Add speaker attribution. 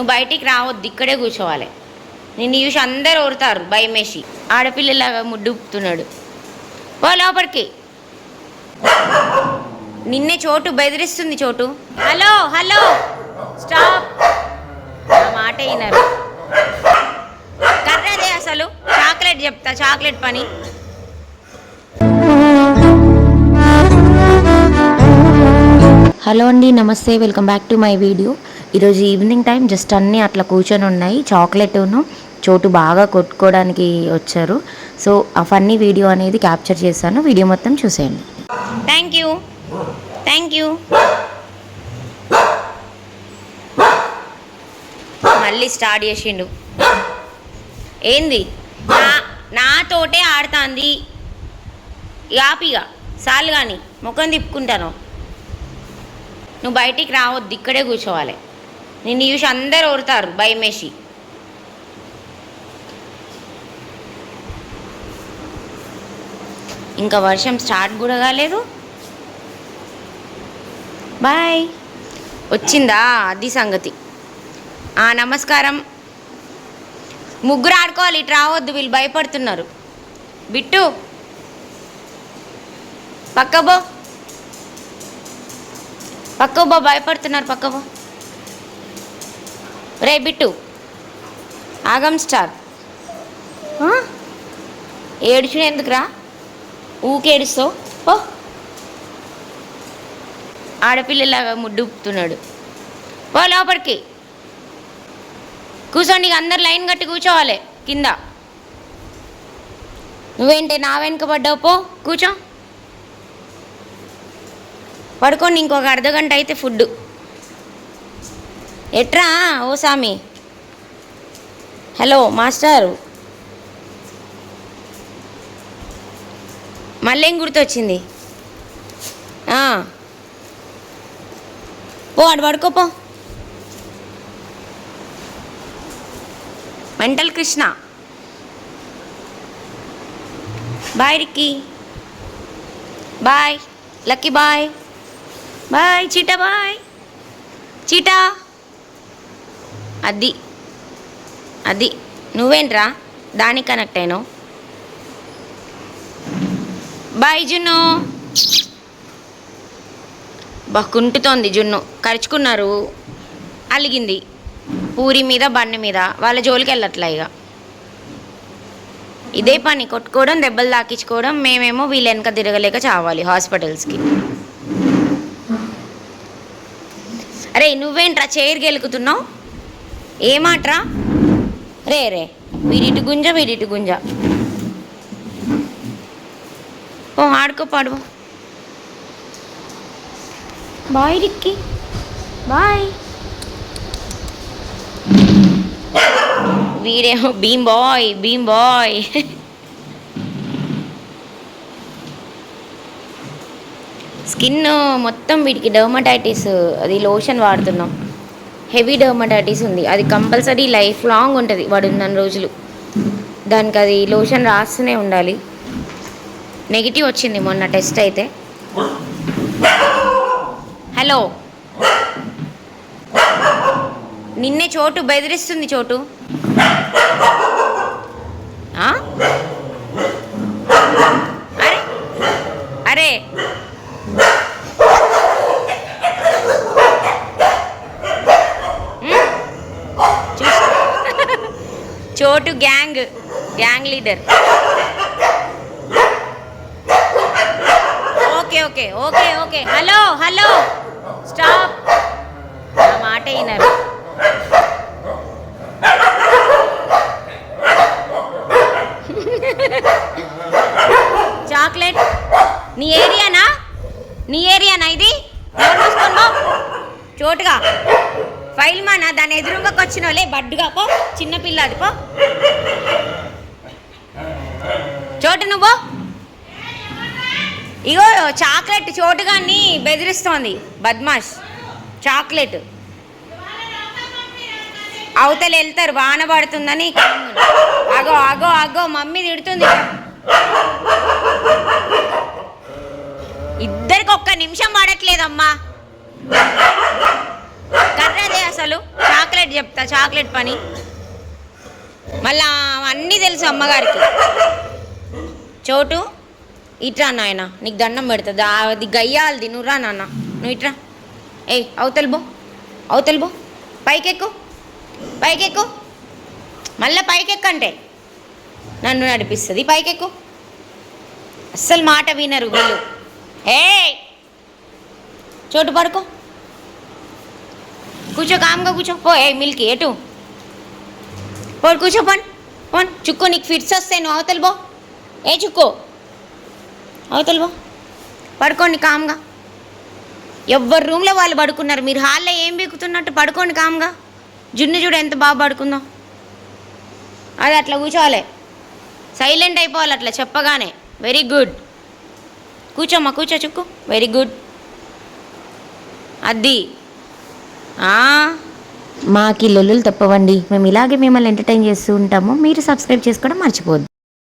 Speaker 1: నువ్వు బయటికి రావద్దు ఇక్కడే కూర్చోవాలి. నిన్ను చూసి అందరు ఓరుతారు భయమేసి. ఆడపిల్లలాగా ముడ్డుపుతున్నాడు ఓ లోపలికి. నిన్నే చోటు బెదిరిస్తుంది చోటు. Hello hello. స్టాప్. నా మాట అయినారు కర్రదే అసలు. చాక్లెట్ చెప్తా చాక్లెట్ పని.
Speaker 2: హలో అండి నమస్తే. Welcome back to my video. ఈరోజు ఈవినింగ్ టైం జస్ట్ అన్నీ అట్లా కూర్చొని ఉన్నాయి. చాక్లెట్ను చోటు బాగా కొట్టుకోవడానికి వచ్చారు. సో ఆ ఫన్నీ వీడియో అనేది క్యాప్చర్ చేశాను. వీడియో మొత్తం చూసేయండి.
Speaker 1: థ్యాంక్ యూ థ్యాంక్ యూ మళ్ళీ స్టార్ట్ చేసిండు. ఏంది? నా నాతోటే ఆడుతాంది. యాపిగా సాలు కానీ ముఖం తిప్పుకుంటాను. నువ్వు బయటికి రావద్దు ఇక్కడే కూర్చోవాలి. నిన్ను చూసి అందరు ఓరుతారు భయమేసి. ఇంకా వర్షం స్టార్ట్ కూడా కాలేదు. బాయ్. వచ్చిందా? అది సంగతి. ఆ, నమస్కారం. ముగ్గురు ఆడుకోవాలి ఇటు రావద్దు వీళ్ళు భయపడుతున్నారు. బిట్టు. పక్కబో పక్కబో భయపడుతున్నారు పక్కబో రే బిట్టు. ఆగం స్టార్? ఏడుచుడు ఎందుకురా? ఊకేడుస్తావు పో. ఆడపిల్లలాగా ముడ్డుపుతున్నాడు. పో లోపలికి. కూర్చోండి అందరు లైన్ కట్టి కూర్చోవాలి కింద. నువ్వేంటి నా వెనుక పడ్డావు? పో కూర్చో. పడుకోండి ఇంకొక అర్ధ గంట అయితే ఫుడ్ ఎట్రా? ఓ సామి. హలో మాస్టారు. మళ్ళేం గుర్తొచ్చింది? పో అటు పడుకోపో mental Krishna. Bye Ricky. Bye Lucky bye. Bye cheetah bye. Cheetah. అది. అది. నువ్వేంట్రా? దానికి కనెక్ట్ అయినావు. బాయ్ జున్ను. బా కుంటుతోంది జున్ను. కరుచుకున్నారు. అలిగింది. పూరి మీద బండి మీద. వాళ్ళ జోలికి వెళ్ళట్లా ఇక ఇదే పని. కొట్టుకోవడం దెబ్బలు తాకించుకోవడం మేమేమో వీళ్ళ వెనక తిరగలేక చావాలి హాస్పిటల్స్కి. అరే నువ్వేంట్రా? చైర్కి గెలుకుతున్నావు? ఏమాట్రా రే రే వీడిటి గుంజ వీడిటి గుంజ. ఓ ఆడుకో పాడు బాయ్ రిక్కి. బాయ్. వీడేమో Bheem bye Bheem bye. Skin మొత్తం వీడికి డర్మటైటిస్ అది లోషన్ వాడుతున్నాం. హెవీ డర్మడాటిస్ ఉంది. అది కంపల్సరీ లైఫ్ లాంగ్ ఉంటుంది వాడు ఉన్న రోజులు. దానికి అది లోషన్ రాస్తూనే ఉండాలి. నెగిటివ్ వచ్చింది మొన్న టెస్ట్ అయితే. హలో. నిన్నే చోటు బెదిరిస్తుంది చోటు ఆ? అరే అరే ఉమ్? చూస్- Chotu gang gang leader. Okay okay okay okay. Hello hello. Stop. నా మాట అయినారు చాక్లెట్. నీ ఏరియానా? నీ ఏరియానా ఇది? ఎవరు మూసుకొని చోటుగా. ఫైల్ మానా దాని ఎదురుగాకి వచ్చిన వాళ్ళే బడ్డుగా. పో చిన్నపిల్ల అది పో. చోటు నువ్వు. ఇగో చాక్లెట్ చోటుగాన్ని బెదిరిస్తోంది బద్మాష్. చాక్లెట్. అవతలు వెళ్తారు వాన పడుతుందని అగో అగో అగో మమ్మీ తిడుతుంది. ఇద్దరికి ఒక్క నిమిషం పడట్లేదమ్మా. కర్రదే అసలు చాక్లెట్ చెప్తా చాక్లెట్ పని. మళ్ళా అన్నీ తెలుసు అమ్మగారికి. చోటు ఇట్రా నాయన నీకు దండం పెడుతుంది అది గయ్యాలది నువ్వు నాన్న. నువ్వు ఇట్రా. ఏయ్ అవతల బో అవతల బో పైకెక్కు పైకెక్కు. మళ్ళీ పైకెక్కంటే నన్ను నడిపిస్తుంది. పైకెక్కు. అస్సలు మాట వినరు వీళ్ళు. ఏ చోటు పడుకో. కూర్చో కామ్గా కూర్చో. పో ఏ మిల్కి ఎటు? పోడు కూర్చో పని పోన్. చుక్కో నీకు ఫిట్స్ వస్తాయి నువ్వు అవతల బో ఏ చుక్కో? అవతల బో పడుకోండి కామ్గా. ఎవ్వరు రూమ్లో వాళ్ళు పడుకున్నారు. మీరు హాల్లో ఏం బీకుతున్నట్టు పడుకోండి కామ్గా. జున్ను చూడు ఎంత బాగా పడుకుందో. అది అట్లా కూర్చోవాలి. సైలెంట్ అయిపోవాలి అట్లా చెప్పగానే. Very good. కూర్చోమ్మా కూర్చో చుక్కు. Very good. అది.
Speaker 2: మాకి లొల్లులు తప్పవండి. మేము ఇలాగే మిమ్మల్ని ఎంటర్టైన్ చేస్తూ ఉంటాము. మీరు సబ్స్క్రైబ్ చేసుకోవడం మర్చిపోద్దు